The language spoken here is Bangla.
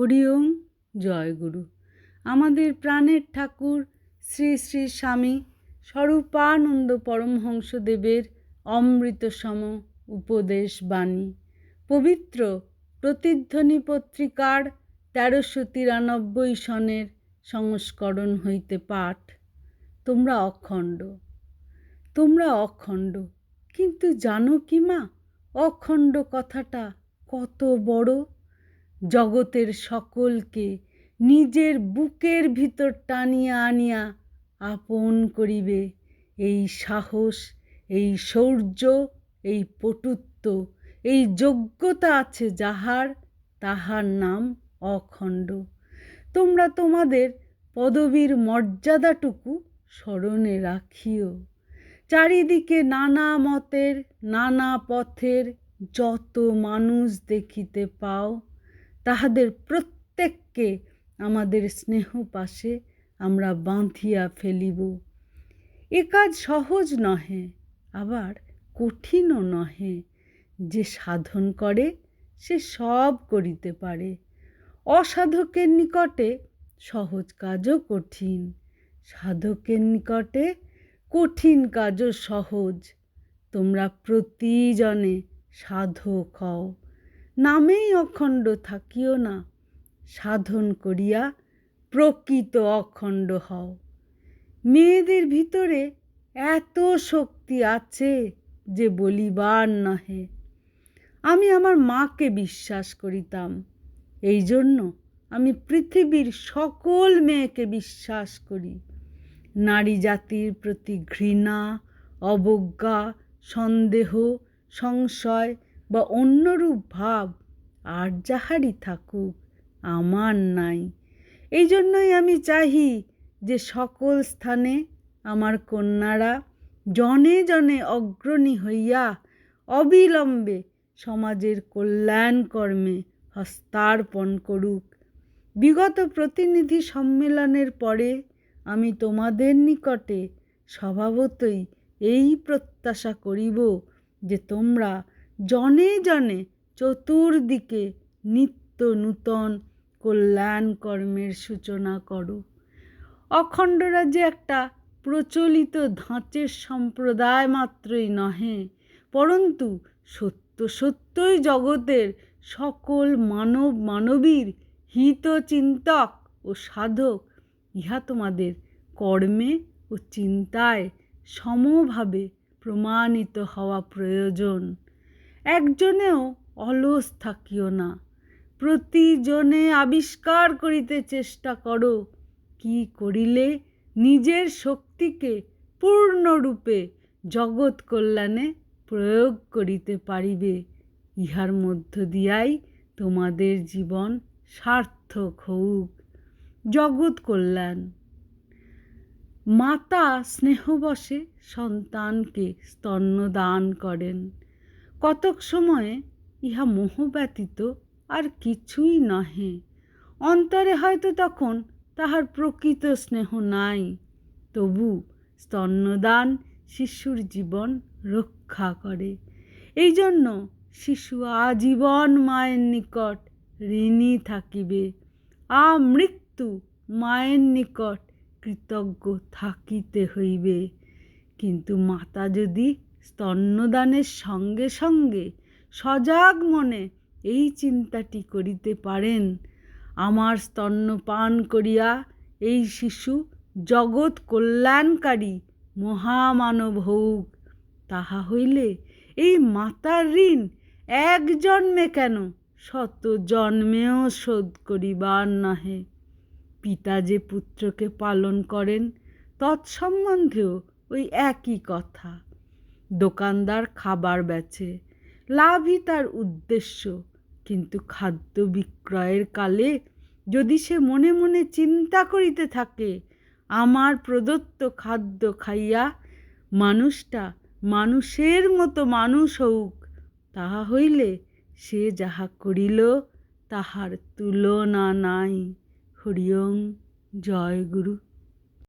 হরি ওম জয় গুরু। আমাদের প্রাণের ঠাকুর শ্রী শ্রী স্বামী স্বরূপানন্দ পরমহংসদেবের অমৃতসম উপদেশ বাণী। পবিত্র প্রতিধ্বনি পত্রিকার তেরোশো তিরানব্বই সনের সংস্করণ হইতে পাঠ। তোমরা অখণ্ড। তোমরা অখণ্ড। কিন্তু জানো কি মা? অখণ্ড কথাটা কত বড়? জগতের সকলকে নিজের বুকের ভিতর টানিয়া আনিয়া আপন করিবে। এই সাহস, এই শৌর্য, এই পটুত্ব, এই যোগ্যতা আছে যাহার, তাহার নাম অখণ্ড। তোমরা তোমাদের পদবীর মর্যাদাটুকু স্মরণে রাখিও। চারিদিকে নানা মতের, নানা পথের যত মানুষ দেখিতে পাও তাহাদের প্রত্যেককে আমাদের স্নেহ পাশে আমরা বাঁধিয়া ফেলিব। এ কাজ সহজ নহে, আবার কঠিনও নহে। যে সাধন করে, সে সব করিতে পারে। অসাধকের নিকটে সহজ কাজও কঠিন, সাধকের নিকটে কঠিন কাজও সহজ। তোমরা প্রতিজনে সাধক হও। নামেই অখণ্ড থাকিও না। সাধন করিয়া প্রকৃত অখণ্ড হও। মেয়েদের ভিতরে এত শক্তি আছে যে বলিবার নহে। আমি আমার মাকে বিশ্বাস করিতাম। এই জন্য আমি পৃথিবীর সকল মেয়েকে বিশ্বাস করি। নারী জাতির প্রতি ঘৃণা, অবজ্ঞা, সন্দেহ, সংশয় বা অন্যরূপ ভাব আর যাহারই থাকুক, আমার নাই। এই জন্যই আমি চাহি যে সকল স্থানে আমার কন্যারা জনে জনে অগ্রণী হইয়া অবিলম্বে সমাজের কল্যাণ কর্মে হস্তার্পণ করুক। বিগত প্রতিনিধি সম্মেলনের পরে আমি তোমাদের নিকটে স্বভাবতই এই প্রত্যাশা করিব যে তোমরা জনে জনে চতুর্দিকে নিত্য নূতন কল্যাণ কর্মের সূচনা করো। অখণ্ড রাজ্যে একটা প্রচলিত ধাঁচের সম্প্রদায় মাত্রই নহে, পরন্তু সত্য সত্যই জগতের সকল মানব মানবীর হিত চিন্তক ও সাধক। ইহা তোমাদের কর্মে ও চিন্তায় সমভাবে প্রমাণিত হওয়া প্রয়োজন। একজনেও অলস থাকিও না। প্রতিজনে আবিষ্কার করিতে চেষ্টা করো। কি করিলে নিজের শক্তিকে পূর্ণরূপে জগৎ কল্যাণে প্রয়োগ করিতে পারিবে। ইহার মধ্য দিয়াই তোমাদের জীবন সার্থক হউক। জগৎ কল্যাণ। মাতা স্নেহবশে সন্তানকে স্তন্যদান করেন। কতক সময়ে ইহা মোহ ব্যতীত আর কিছুই নহে। অন্তরে হয়তো তখন তাহার প্রকৃত স্নেহ নাই, তবু স্তন্যদান শিশুর জীবন রক্ষা করে। এই জন্য শিশু আজীবন মায়ের নিকট ঋণী থাকিবে। আমৃত্যু মায়ের নিকট কৃতজ্ঞ থাকিতে হইবে। কিন্তু মাতা যদি স্তন্যদানের সঙ্গে সঙ্গে সজাগ মনে এই চিন্তাটি করিতে পারেন। আমার স্তন্যপান করিয়া এই শিশু জগৎ কল্যাণকারী মহামানব হউক তাহা হইলে এই মাতার ঋণ এক জন্মে কেন শত জন্মেও শোধ করিবার নহে। পিতা যে পুত্রকে পালন করেন, তৎসম্বন্ধেও ওই একই কথা। দোকানদার খাবার বেচে। লাভই তার উদ্দেশ্য, কিন্তু খাদ্য বিক্রয়ের কালে যদি সে মনে মনে চিন্তা করিতে থাকে, আমার প্রদত্ত খাদ্য খাইয়া মানুষটা মানুষের মতো মানুষ হউক, তাহা হইলে সে যাহা করিল তাহার তুলনা নাই। হরি ওম জয় গুরু।